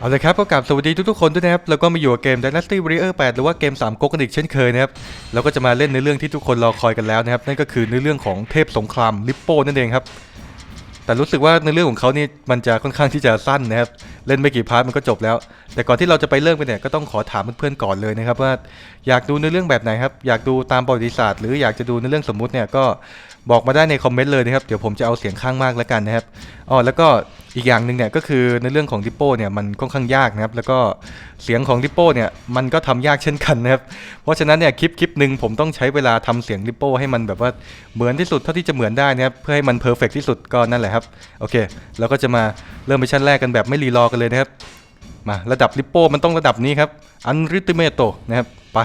เอาลยครับก็กลับสวัสดีทุกๆคนด้วยนะครับแล้วก็มาอยู่กับเกม Dynasty Warrior 8 หรือว่าเกม3ก๊กกันอีกเช่นเคยนะครับแล้วก็จะมาเล่นในเรื่องที่ทุกคนรอคอยกันแล้วนะครับนั่นก็คือในเรื่องของเทพสงครามลิปโป้นั่นเองครับแต่รู้สึกว่าในเรื่องของเขานี่มันจะค่อนข้างที่จะสั้นนะครับเล่นไม่กี่พาร์ทมันก็จบแล้ว แต่ก่อนที่เราจะไปเริ่มกันเนี่ยก็ต้องขอถามเพื่อนๆก่อนเลยนะครับว่าอยากดูในเรื่องแบบไหนครับอยากดูตามประวัติศาสตร์หรืออยากจะดูในเรื่องสมมุติเนี่ยก็บอกมาได้ในคอมเมนต์เลยนะครับเดี๋ยวผมจะเอาเสียงข้างมากแล้วกันนะครับอ๋อแล้วก็ อีกอย่างหนึ่งเนี่ยก็คือในเรื่องของดิปโป้เนี่ยมันค่อนข้างยากนะครับ แล้วก็เสียงของดิปโป้เนี่ยมันก็ทำยากเช่นกันนะครับ เพราะฉะนั้นเนี่ยคลิปคลิปหนึ่งผมต้องใช้เวลาทำเสียงดิปโป้ให้มันแบบว่าเหมือนที่สุดเท่าที่จะเหมือนได้นะครับเพื่อให้มันเพอร์เฟกที่สุดก็นั่นแหละครับโอเคเราก็จะมาเริ่มมิชชั่นแรกกันแบบไม่รีรอกันเลยนะครับมาระดับลิปโป้มันต้องระดับนี้ครับอันริติเมโตนะครับไป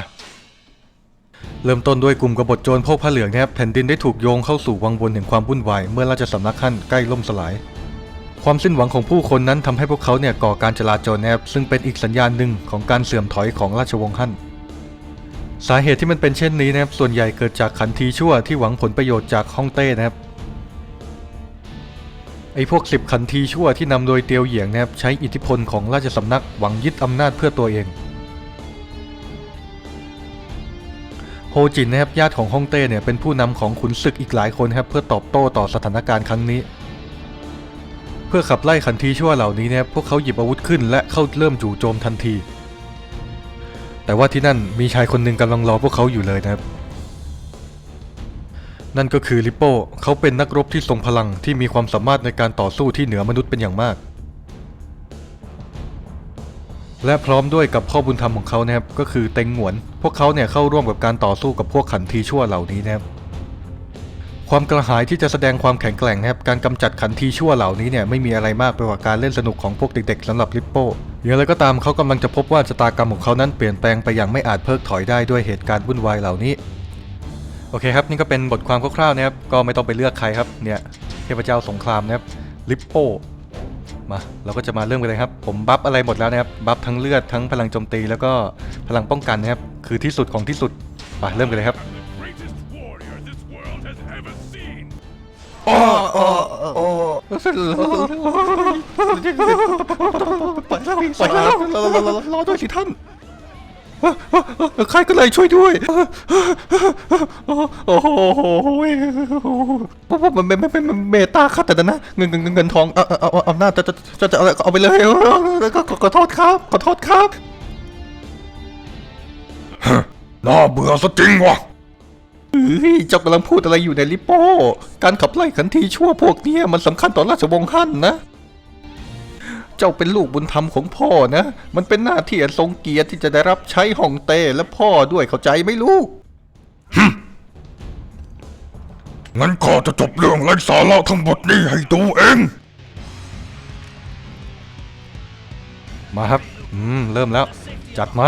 เริ่มต้นด้วยกลุ่มกบฏโจรพวกผ้าเหลืองนะครับแผ่นดินได้ถูกโยงเข้าสู่วังวนแห่งความวุ่นวายเมื่อราชสำนักท่านใกล้ล่มสลาย ความสิ้นหวังของผู้คนนั้นทำให้พวกเขาเนี่ยก่อการจลาจลนะครับซึ่งเป็นอีกสัญญาณหนึ่งของการเสื่อมถอยของราชวงศ์ฮั่นสาเหตุที่มันเป็นเช่นนี้นะครับส่วนใหญ่เกิดจากขันทีชั่วที่หวังผลประโยชน์จากฮ่องเต้นะครับไอ้พวกสิบขันทีชั่วที่นำโดยเตียวเหยียงนะครับใช้อิทธิพลของราชสำนักหวังยึดอำนาจเพื่อตัวเองโฮจินนะครับญาติของฮ่องเต้เนี่ยเป็นผู้นำของขุนศึกอีกหลายคนครับเพื่อตอบโต้ต่อสถานการณ์ครั้งนี้ พื่อขับไล่ขันทีชั่วเหล่านี้นะครับพวกเขาหยิบอาวุธขึ้นและเข้าเริ่มจู่โจมทันที แต่ว่าที่นั่นมีชายคนหนึ่งกำลังรอพวกเขาอยู่เลยนะครับ นั่นก็คือลิปโป้เขาเป็นนักรบที่ทรงพลังที่มีความสามารถในการต่อสู้ที่เหนือมนุษย์เป็นอย่างมาก และพร้อมด้วยกับพ่อบุญธรรมของเขานะครับก็คือเต็งหวน พวกเขาเนี่ยเข้าร่วมกับการต่อสู้กับพวกขันทีชั่วเหล่านี้นะครับ ความกระหายที่จะแสดงความแข็งแกร่งนะครับการกำจัดขันทีชั่วเหล่านี้เนี่ยไม่มีอะไรมากไปกว่าการเล่นสนุกของพวกเด็กๆสำหรับลิปโป้อย่างไรก็ตามเขากำลังจะพบว่าชะตากรรมของเขานั้นเปลี่ยนแปลงไปอย่างไม่อาจเพิกถอยได้ด้วยเหตุการณ์วุ่นวายเหล่านี้โอเคครับนี่ก็เป็นบทความคร่าวๆนะครับก็ไม่ต้องไปเลือกใครครับเนี่ยเทพเจ้าสงครามนะครับลิปโป้มาเราก็จะมาเริ่มกันเลยครับ ผมบัฟอะไรหมดแล้วนะครับบัฟทั้งเลือดทั้งพลังโจมตีแล้วก็พลังป้องกันนะครับคือที่สุดของที่สุดไปเริ่มกันเลยครับ ปล่อยแล้วปล่อยแล้วรอด้วยสิท่านใครก็เลยช่วยด้วย โอ้โหมันไม่ไม่ไม่เมตาครับแต่นะเงินเงินเงินทอง เอาเอาเอาอำนาจจะจะจะเอาไปเลยขอขอโทษครับขอโทษครับน่าเบื่อซะจริงวะ เฮ้ยเจ้ากำลังพูดอะไรอยู่ในลิปโป้ การขับไล่ขันทีชั่วพวกเนี้ยมันสำคัญต่อราชวงศ์ฮั่นนะ เจ้าเป็นลูกบุญธรรมของพ่อนะ มันเป็นหน้าที่อันทรงเกียรติที่จะได้รับใช้ฮ่องเต้และพ่อด้วยเข้าใจไหมลูก งั้นข้าจะจบเรื่องไร้สาระทั้งหมดนี้ให้ดูเอง มาครับ อืม เริ่มแล้ว จัดมา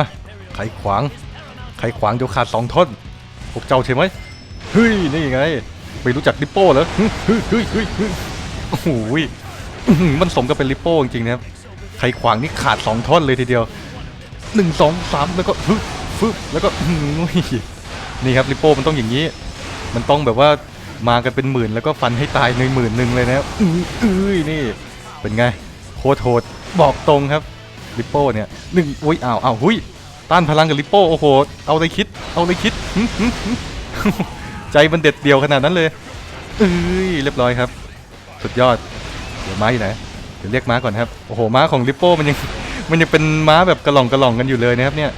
ไขขวางไขขวางเดี๋ยวขาดสองท่อน พวกเจ้าใช่ไหมเฮ้ยนี่ไงไม่รู้จักลิปโป้เหรอเฮ้ยเฮ้ยเฮ้ยเฮ้ยโอ้โหยมันสมกับเป็นลิปโป้จริงๆนะครับไขขวางนี่ขาดสองท่อนเลยทีเดียวหนึ่งสองสามแล้วก็ฟึบฟึบแล้วก็นี่ครับลิปโป้มันต้องอย่างนี้ มันต้องแบบว่ามากันเป็นหมื่นแล้วก็ฟันให้ตายในหมื่นหนึ่งเลยนะครับอื้ออนี่ เป็นไงโคตรโหดบอกตรงครับลิปโป้เนี่ยหนึ่งอุ้ยอ้าวอ้าวหุย ต้านพลังกับลิปโป้โอ้โห เอาเลยคิด เอาเลยคิดหึหึหึใจมันเด็ดเดียวขนาดนั้นเลยเอ้ยเรียบร้อยครับ สุดยอด เดี๋ยวม้าอยู่ไหน เดี๋ยวเรียกม้าก่อนครับ โอ้โห ม้าของลิปโป้มันยัง มันยังเป็นม้าแบบกระหล่องกระหล่องกันอยู่เลยนะครับเนี่ย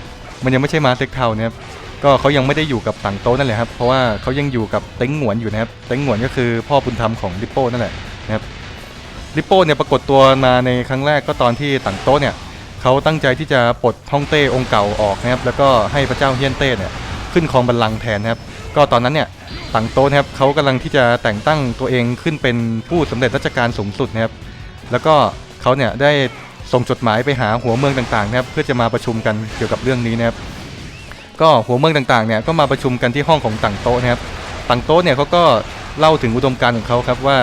มันยังไม่ใช่ม้าเต็กเทานะครับ ก็เขายังไม่ได้อยู่กับต่างโต๊ะนั่นแหละครับ เพราะว่าเขายังอยู่กับเต็งหงวนอยู่นะครับ เต็งหงวนก็คือพ่อบุญธรรมของลิปโป้นั่นแหละนะครับ ลิปโป้เนี่ยปรากฏตัวมาในครั้งแรกก็ตอนที่ต่างโต๊ะเนี่ย เขาตั้งใจที่จะปลดฮ่องเต้องค์เก่าออกนะครับแล้วก็ให้พระเจ้าเฮียนเต้เนี่ยขึ้นครองบัลลังก์แทนนะครับก็ตอนนั้นเนี่ยต่างโต๊ะนะครับเขากำลังที่จะแต่งตั้งตัวเองขึ้นเป็นผู้สำเร็จราชการสูงสุดนะครับแล้วก็เขาเนี่ยได้ส่งจดหมายไปหาหัวเมืองต่างๆนะครับเพื่อจะมาประชุมกันเกี่ยวกับเรื่องนี้นะครับก็หัวเมืองต่างๆเนี่ยก็มาประชุมกันที่ห้องของต่างโต๊ะนะครับต่างโต๊ะเนี่ยเขาก็เล่าถึงอุดมการณ์ของเขาครับว่า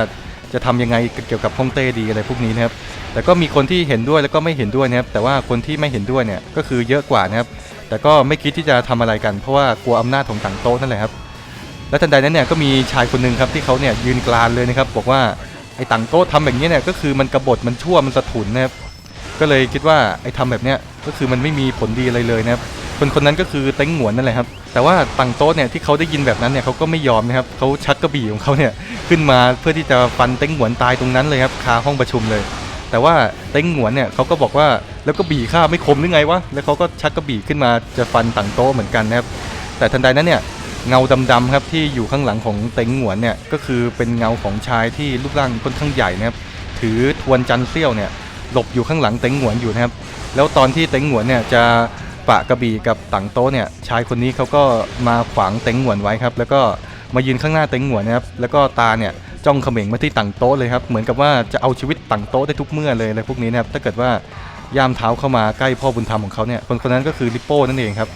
จะทำยังไงเกี่ยวกับฮ่องเต้ดีอะไรพวกนี้นะครับ แต่ก็มีคนที่เห็นด้วยแล้วก็ไม่เห็นด้วยนะครับแต่ว่าคนที่ไม่เห็นด้วยเนี่ยก็คือเยอะกว่านะครับ แต่ก็ไม่คิดที่จะทำอะไรกัน เพราะว่ากลัวอำนาจของต่างโต๊ะนั่นแหละครับและทันใดนั้นเนี่ยก็มีชายคนหนึ่งครับที่เขาเนี่ยยืนกลานเลยนะครับบอกว่าไอ้ต่างโต๊ะทำแบบนี้เนี่ยก็คือมันกบฏมันชั่วมันสะทุนนะครับก็เลยคิดว่าไอ้ทำแบบเนี้ยก็คือมันไม่มีผลดีอะไรเลยนะครับคนคนนั้นก็คือเต็งหงวนนั่นแหละครับ แต่ว่าตังโต๊ะเนี่ยที่เขาได้ยินแบบนั้นเนี่ยเขาก็ไม่ยอมนะครับเขาชักกระบี่ของเขาเนี่ยขึ้นมาเพื่อที่จะฟันเต็งหวนตายตรงนั้นเลยครับคาห้องประชุมเลย แต่ว่าเต็งหงวนเนี่ยเขาก็บอกว่าแล้วก็บี่ข้าไม่คมหรือไงวะแล้วเขาก็ชักกระบี่ขึ้นมาจะฟันตังโต๊ะเหมือนกันนะครับแต่ทันใดนั้นเนี่ยเงาดำๆครับที่อยู่ข้างหลังของเต็งหงวนเนี่ยก็คือเป็นเงาของชายที่รูปร่างค่อนข้างใหญ่นะครับถือทวนจันเสี้ยวเนี่ยหลบอยู่ข้างหลังเต็งหงวนอยู่นะครับแล้วตอนที่เต็งหงวนเนี่ยจะปะกระบี่กับตังโต๊ะเนี่ยชายคนนี้เขาก็มาขวางเต็งหงวนไว้ครับแล้วก็มายืนข้างหน้าเต็งหงวนนะครับแล้วก็ตาเนี่ย จ้องเขม็งมาที่ตังโต๊ะเลยครับ เหมือนกับว่าจะเอาชีวิตตังโต๊ะได้ทุกเมื่อเลยอะไรพวกนี้นะครับ ถ้าเกิดว่ายามเท้าเข้ามาใกล้พ่อบุญธรรมของเขาเนี่ย คนคนนั้นก็คือลิปโป้นั่นเองครับ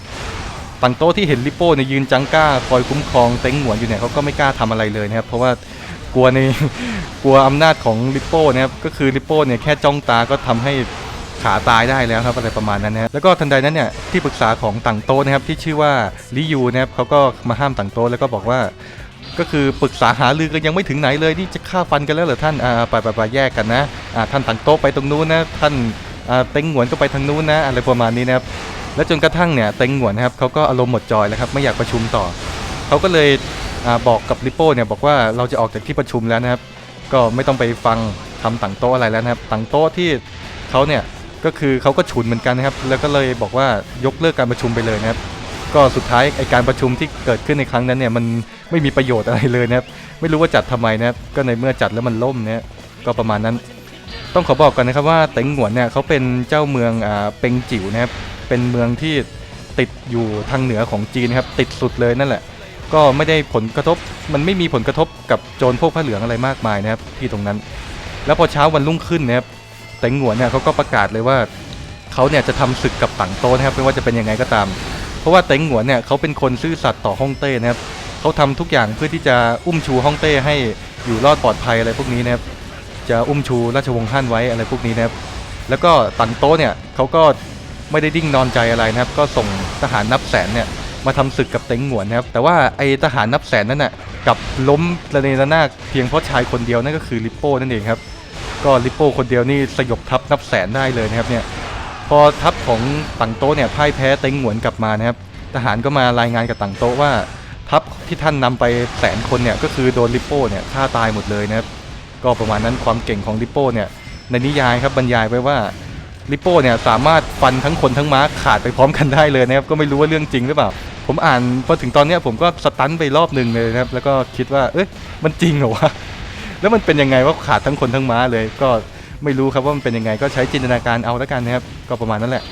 ตังโต๊ะที่เห็นลิปโป้เนี่ยยืนจังก้าคอยคุ้มครองเต็งหวนอยู่เนี่ยเขาก็ไม่กล้าทำอะไรเลยนะครับ เพราะว่ากลัวในกลัวอำนาจของลิปโป้นะครับ ก็คือลิปโป้เนี่ยแค่จ้องตาก็ทำให้ขาตายได้แล้วครับอะไรประมาณนั้นนะแล้วก็ทันใดนั้นเนี่ยที่ปรึกษาของตังโต๊ะนะครับที่ชื่อว่าลิยูนะครับเขาก็มาห้ามตังโต๊ะแล้วก็บอกว่า ก็คือปรึกษาหารือกันยังไม่ถึงไหนเลยนี่จะฆ่าฟันกันแล้วเหรอท่านอ่าไปไปไปแยกกันนะอ่าท่านตังโต๊ะไปตรงนู้นนะท่านอ่าเต็งหวนก็ไปทางนู้นนะอะไรประมาณนี้นะครับแล้วจนกระทั่งเนี่ยเต็งหวนนะครับเขาก็อารมณ์หมดจอยแล้วครับไม่อยากประชุมต่อเขาก็เลยอาบอกกับลิโป้เนี่ยบอกว่าเราจะออกจากที่ประชุมแล้วนะครับ ก็ไม่ต้องไปฟังทำต่างโต๊ะอะไรแล้วนะครับต่างโต๊ะที่เขาเนี่ยก็คือเขาก็ฉุนเหมือนกันนะครับ แล้วก็เลยบอกว่ายกเลิกการประชุมไปเลยนะครับ ก็สุดท้ายไอการประชุมที่เกิดขึ้นในครั้งนั้นเนี่ยมันไม่มีประโยชน์อะไรเลยนะครับไม่รู้ว่าจัดทำไมนะครับก็ในเมื่อจัดแล้วมันล่มเนี่ยก็ประมาณนั้น ต้องขอบอกกันนะครับว่าเต็งหวนเนี่ยเขาเป็นเจ้าเมืองอ่าเป็งจิ๋วนะครับเป็นเมืองที่ติดอยู่ทางเหนือของจีนครับติดสุดเลยนั่นแหละ ก็ไม่ได้ผลกระทบ มันไม่มีผลกระทบกับโจรพวกผ้าเหลืองอะไรมากมายนะครับที่ตรงนั้น แล้วพอเช้าวันรุ่งขึ้นนะครับเต็งหวนเนี่ยเขาก็ประกาศเลยว่าเขาเนี่ยจะทำศึกกับต่างโต้นะครับไม่ว่าจะเป็นยังไงก็ตาม เพราะว่าเต็งหงวนเนี่ยเขาเป็นคนซื่อสัตย์ต่อฮ่องเต้นะครับเขาทำทุกอย่างเพื่อที่จะอุ้มชูฮ่องเต้ให้อยู่รอดปลอดภัยอะไรพวกนี้นะครับจะอุ้มชูราชวงศ์ฮั่นไว้อะไรพวกนี้นะครับแล้วก็ตังโต๊ะเนี่ยเขาก็ไม่ได้ดิ้งนอนใจอะไรนะครับ ก็ส่งทหารนับแสนเนี่ยมาทำศึกกับเต็งหงวนนะครับ แต่ว่าไอทหารนับแสนนั่นน่ะกับล้มระเนระนาดเพียงเพราะชายคนเดียวนั่นก็คือลิปโป้นั่นเองครับ ก็ลิปโป้คนเดียวนี่สยบทัพนับแสนได้เลยนะครับเนี่ย พอทัพของตังโต๊ะเนี่ยพ่ายแพ้เต็งหวนกลับมานะครับ ทหารก็มารายงานกับตังโต๊ะว่า ทัพที่ท่านนำไปแสนคนเนี่ยก็คือโดนลิปโป้เนี่ยฆ่าตายหมดเลยนะครับ ก็ประมาณนั้นความเก่งของลิปโป้เนี่ยในนิยายครับบรรยายไว้ว่าลิปโป้เนี่ยสามารถฟันทั้งคนทั้งม้าขาดไปพร้อมกันได้เลยนะครับ ก็ไม่รู้ว่าเรื่องจริงหรือเปล่า ผมอ่านพอถึงตอนเนี้ยผมก็สตันไปรอบหนึ่งเลยนะครับ แล้วก็คิดว่า เอ้ยมันจริงเหรอวะแล้วมันเป็นยังไงว่าขาดทั้งคนทั้งม้าเลยก็ ไม่รู้ครับว่ามันเป็นยังไงก็ใช้จินตนาการเอาแล้วกันนะครับ ก็ประมาณนั้นแหละ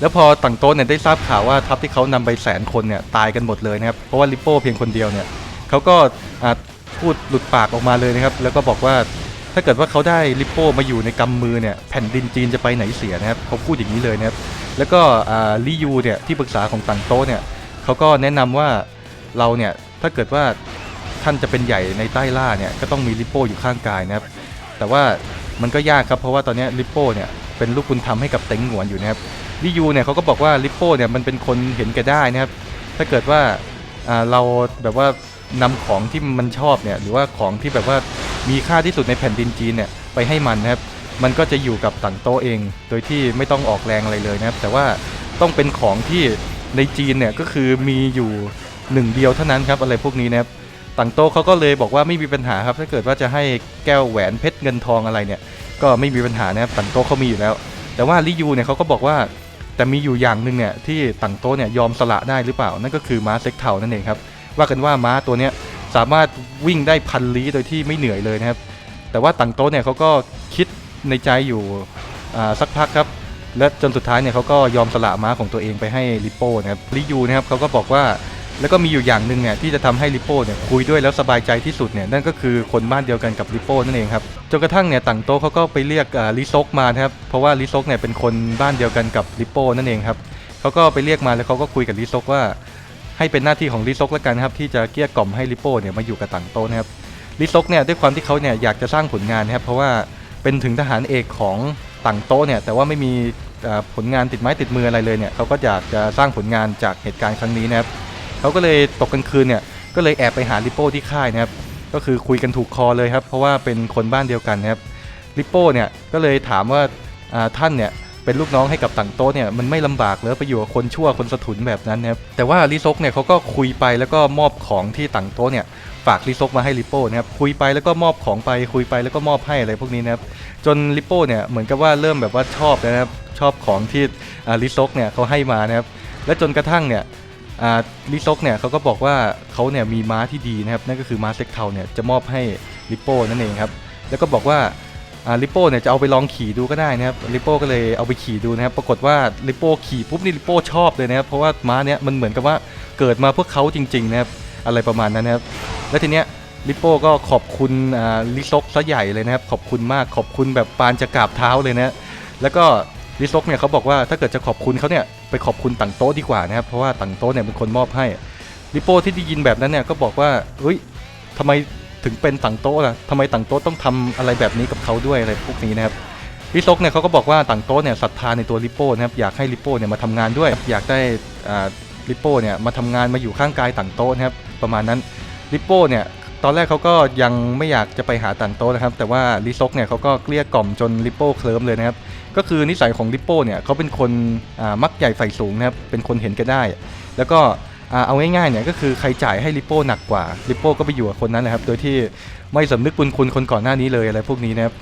แล้วพอตังโต๊ะเนี่ยได้ทราบข่าวว่าทัพที่เขานำไปแสนคนเนี่ยตายกันหมดเลยนะครับ เพราะว่าลิปโป้เพียงคนเดียวเนี่ยเขาก็พูดหลุดปากออกมาเลยนะครับ แล้วก็บอกว่าถ้าเกิดว่าเขาได้ลิปโป้มาอยู่ในกำมือเนี่ยแผ่นดินจีนจะไปไหนเสียนะครับเขาพูดอย่างนี้เลยนะครับ แล้วก็อ่าลิยูเนี่ยที่ปรึกษาของตังโต๊ะเนี่ยเขาก็แนะนำว่าเราเนี่ยถ้าเกิดว่าท่านจะเป็นใหญ่ในใต้ล่าเนี่ยก็ต้องมีลิปโป้อยู่ข้างกายนะครับ แต่ว่า มันก็ยากครับเพราะว่าตอนนี้ลิปโป้เนี่ยเป็นลูกบุญธรรมให้กับเต็งหงวนอยู่นะครับลิยูเนี่ยเขาก็บอกว่าลิปโป้เนี่ยมันเป็นคนเห็นแก่ได้นะครับถ้าเกิดว่าเราแบบว่านำของที่มันชอบเนี่ยหรือว่าของที่แบบว่ามีค่าที่สุดในแผ่นดินจีนเนี่ยไปให้มันนะครับมันก็จะอยู่กับต่างโตเอง โดยที่ไม่ต้องออกแรงอะไรเลยนะครับ แต่ว่าต้องเป็นของที่ในจีนเนี่ยก็คือมีอยู่หนึ่งเดียวเท่านั้นครับอะไรพวกนี้นะครับ ต่างโต๊ะเขาก็เลยบอกว่าไม่มีปัญหาครับ ถ้าเกิดว่าจะให้แก้วแหวนเพชรเงินทองอะไรเนี่ย ก็ไม่มีปัญหานะครับต่างโต๊ะเขามีอยู่แล้ว แต่ว่าลิยูเนี่ยเขาก็บอกว่าแต่มีอยู่อย่างหนึ่งเนี่ยที่ต่างโต๊ะเนี่ยยอมสละได้หรือเปล่า นั่นก็คือม้าเซ็กเทานั่นเองครับ ว่ากันว่าม้าตัวเนี้ยสามารถวิ่งได้พันลี้โดยที่ไม่เหนื่อยเลยนะครับ แต่ว่าต่างโต๊ะเนี่ยเขาก็คิดในใจอยู่อ่าสักพักครับ และจนสุดท้ายเนี่ยเขาก็ยอมสละม้าของตัวเองไปให้ลิโป้นะครับลิยูนะครับเขาก็บอกว่า แล้วก็มีอยู่อย่างหนึ่งเนี่ยที่จะทำให้ลิโป้เนี่ยคุยด้วยแล้วสบายใจที่สุดเนี่ยนั่นก็คือคนบ้านเดียวกันกับลิโป้นั่นเองครับจนกระทั่งเนี่ยต่างโต๊ะเขาก็ไปเรียกลิซกมานะครับเพราะว่าลิซกเนี่ยเป็นคนบ้านเดียวกันกับลิโป้นั่นเองครับเขาก็ไปเรียกมาแล้วเขาก็คุยกับลิซกว่า ให้เป็นหน้าที่ของลิซกแล้วกันครับที่จะเกลี้ยกล่อมให้ลิโป้เนี่ยมาอยู่กับต่างโต๊ะนะครับลิซกเนี่ยด้วยความที่เขาเนี่ยอยากจะสร้างผลงานนะครับเพราะว่าเป็นถึงทหารเอกของต่างโต๊ะเนี่ยแต่ว่าไม่มีผลงานติดไม้ติดมืออะไรเลยเนี่ยเขาก็อยากจะสร้างผลงานจากเหตุการณ์ครั้งนี้นะครับ เขาก็เลยตกกลางคืนเนี่ยก็เลยแอบไปหาลิโป้ที่ค่ายนะครับก็คือคุยกันถูกคอเลยครับเพราะว่าเป็นคนบ้านเดียวกันนะครับลิโป้เนี่ยก็เลยถามว่าาท่านเนี่ยเป็นลูกน้องให้กับต่างโต๊ะเนี่ยมันไม่ลำบากเลยไปอยู่กับคนชั่วคนสะทุนแบบนั้นนะครับแต่ว่าลิซกเนี่ยเขาก็คุยไปแล้วก็มอบของที่ต่างโต๊ะเนี่ยฝากลิซกมาให้ลิโป้นะครับคุยไปแล้วก็มอบของไปคุยไปแล้วก็มอบให้อะไรพวกนี้นะครับจนลิโป้เนี่ยเหมือนกับว่าเริ่มแบบว่าชอบนะครับชอบของที่ลิซกเนี่ยเขาให้มานะครับและจนกระทั่งเนี่ย ลิซกเนี่ยเขาก็บอกว่าเขาเนี่ยมีม้าที่ดีนะครับนั่นก็คือม้าเซ็กเทาเนี่ยจะมอบให้ลิโป้นั่นเองครับแล้วก็บอกว่าลิโป้เนี่ยจะเอาไปลองขี่ดูก็ได้นะครับลิโป้ก็เลยเอาไปขี่ดูนะครับปรากฏว่าลิโป้ขี่ปุ๊บนี่ลิโป้ชอบเลยนะครับเพราะว่าม้าเนี่ยมันเหมือนกับว่าเกิดมาเพื่อเขาจริงๆนะครับอะไรประมาณนั้นนะครับแล้วทีเนี้ยลิโป้ก็ขอบคุณลิซกซะใหญ่เลยนะครับขอบคุณมากขอบคุณแบบปานจะกราบเท้าเลยนะแล้วก็ลิซกเนี่ยเขาบอกว่าถ้าเกิดจะขอบคุณเขาเนี่ย ไปขอบคุณต่างโต๊ะดีกว่านะครับ เพราะว่าต่างโต๊ะเนี่ยเป็นคนมอบให้ลิโป้ที่ได้ยินแบบนั้นเนี่ยก็บอกว่าเฮ้ยทำไมถึงเป็นต่างโต๊ะล่ะทำไมต่างโต๊ะต้องทำอะไรแบบนี้กับเขาด้วยอะไรพวกนี้นะครับลิซกเนี่ยเขาก็บอกว่าต่างโต๊ะเนี่ยศรัทธาในตัวลิโป้นะครับอยากให้ลิโป้เนี่ยมาทำงานด้วย อยากได้ลิโป้เนี่ยมาทำงานมาอยู่ข้างกายต่างโต๊ะนะครับประมาณนั้นลิโป้เนี่ย ตอนแรกเขาก็ยังไม่อยากจะไปหาต่างโตนะครับ แต่ว่าลิซกเนี่ยเขาก็เกลี้ยกล่อมจนลิโป้เคลิ้มเลยนะครับ ก็คือนิสัยของลิโป้เนี่ยเขาเป็นคนมักใหญ่ใฝ่สูงนะครับ เป็นคนเห็นกันได้ แล้วก็เอาง่ายๆเนี่ยก็คือใครจ่ายให้ลิโป้หนักกว่าลิโป้ก็ไปอยู่กับคนนั้นนะครับ โดยที่ไม่สำนึกบุญคุณคนก่อนหน้านี้เลยอะไรพวกนี้นะครับ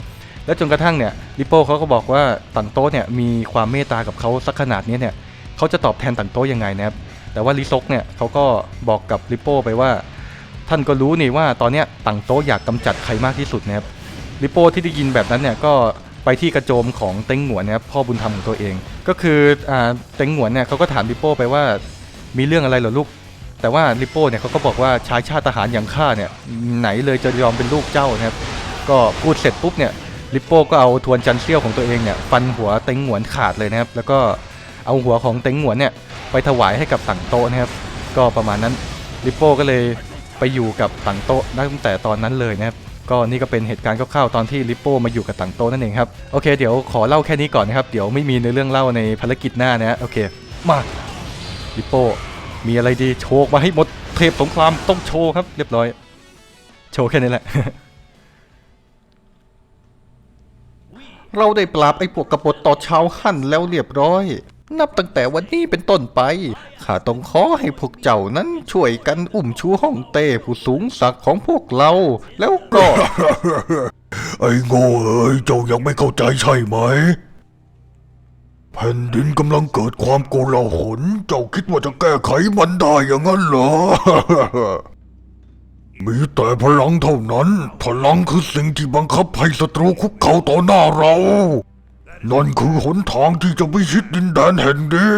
แล้วจนกระทั่งเนี่ยลิโป้เขาก็บอกว่าต่างโตเนี่ยมีความเมตตากับเขาสักขนาดนี้เนี่ยเขาจะตอบแทนต่างโตยังไงนะครับ แต่ว่าลิซกเนี่ยเขาก็บอกกับลิโป้ไปว่า ท่านก็รู้นี่ว่าตอนนี้ต่างโต๊ะอยากกำจัดใครมากที่สุดนะครับลิโป้ที่ได้ยินแบบนั้นเนี่ยก็ไปที่กระโจมของเต็งหงวนนะครับพ่อบุญธรรมของตัวเอง ก็คืออเต็งหงวนเนี่ยเขาก็ถามลิโป้ไปว่ามีเรื่องอะไรเหรอลูก แต่ว่าลิโป้เนี่ยเขาก็บอกว่าชายชาติทหารอย่างข้าเนี่ยไหนเลยจะยอมเป็นลูกเจ้านะครับก็พูดเสร็จปุ๊บเนี่ยลิโป้ก็เอาทวนจันเซี่ยวของตัวเองเนี่ยฟันหัวเต็งหงวนขาดเลยนะครับแล้วก็เอาหัวของเต็งหงวนเนี่ยไปถวายให้กับต่างโต๊ะนะครับก็ประมาณนั้นลิโป้ก็เลย ไปอยู่กับต่างโตะตั้งแต่ตอนนั้นเลยนะครับก็นี่ก็เป็นเหตุการณ์คร่าวๆตอนที่ลิโป้มาอยู่กับต่างโตนั่นเองครับโอเคเดี๋ยวขอเล่าแค่นี้ก่อนนะครับเดี๋ยวไม่มีในเรื่องเล่าในภารกิจหน้านะฮะโอเคมาลิโป้มีอะไรดีโชว์มาให้หมดเทพสงครามต้องโชว์ครับ เรียบร้อย โชว์แค่นี้แหละ เราได้ปราบไอ้พวกกบฏต่อชาวหั่นแล้วเรียบร้อย นับตั้งแต่วันนี้เป็นต้นไป ข้าต้องขอให้พวกเจ้านั้นช่วยกันอุ้มชูห้องเต้ผู้สูงศักดิ์ของพวกเรา แล้วก็ ไอ้โง่เอ้ยเจ้ายังไม่เข้าใจใช่ไหม แผ่นดินกำลังเกิดความโกลาหล เจ้าคิดว่าจะแก้ไขมันได้อย่างนั้นเหรอ มีแต่พลังเท่านั้น พลังคือสิ่งที่บังคับให้ศัตรูคุกเข่าต่อหน้าเรา นั่นคือหนทางที่จะพิชิตดินแดนแห่งนี้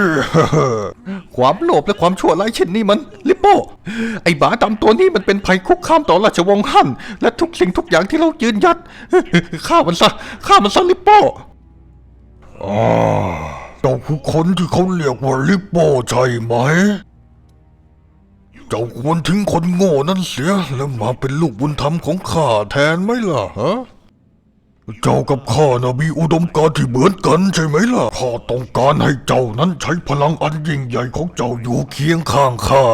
ความโลภและความชั่วร้ายเช่นนี้มัน ลิปโป้ ไอ้บาดำตัวนี้มันเป็นภัยคุกคามต่อราชวงศ์ฮั่น และทุกสิ่งทุกอย่างที่เรายืนยัด ฆ่ามันซะ ฆ่ามันซะลิปโป้อ่าเจ้าคือคนที่เขาเรียกว่าลิปโป้ใช่ไหม เจ้าควรทิ้งคนโง่นั่นเสีย แล้วมาเป็นลูกบุญธรรมของข้าแทนไหมล่ะฮะ เจ้ากับข้านะมีอุดมการณ์ที่เหมือนกันใช่ไหมล่ะ ข้าต้องการให้เจ้านั้นใช้พลังอันยิ่งใหญ่ของเจ้าอยู่เคียงข้างข้า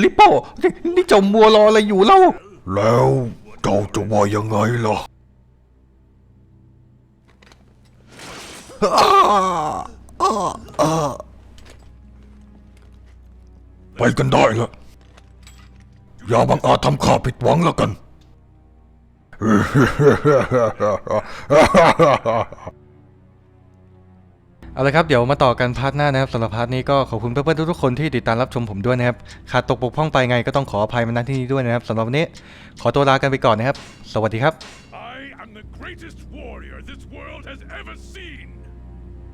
ลิปโป้นี่นี่เจ้ามัวรออะไรอยู่เล่า แล้วเจ้าจะว่ายังไงล่ะไปกันได้ละอย่าบังอาจทำข้าผิดหวังแล้วกัน เอาละครับ เดี๋ยวมาต่อกันพาร์ทหน้านะครับสำหรับพาร์ทนี้ก็ขอบคุณเพื่อนๆทุกๆคนที่ติดตามรับชมผมด้วยนะครับขาดตกบกพร่องไปไงก็ต้องขออภัยมาณที่นี้ด้วยนะครับสำหรับวันนี้ขอตัวลากันไปก่อนนะครับ สวัสดีครับ I am the greatest warrior this world has ever seen.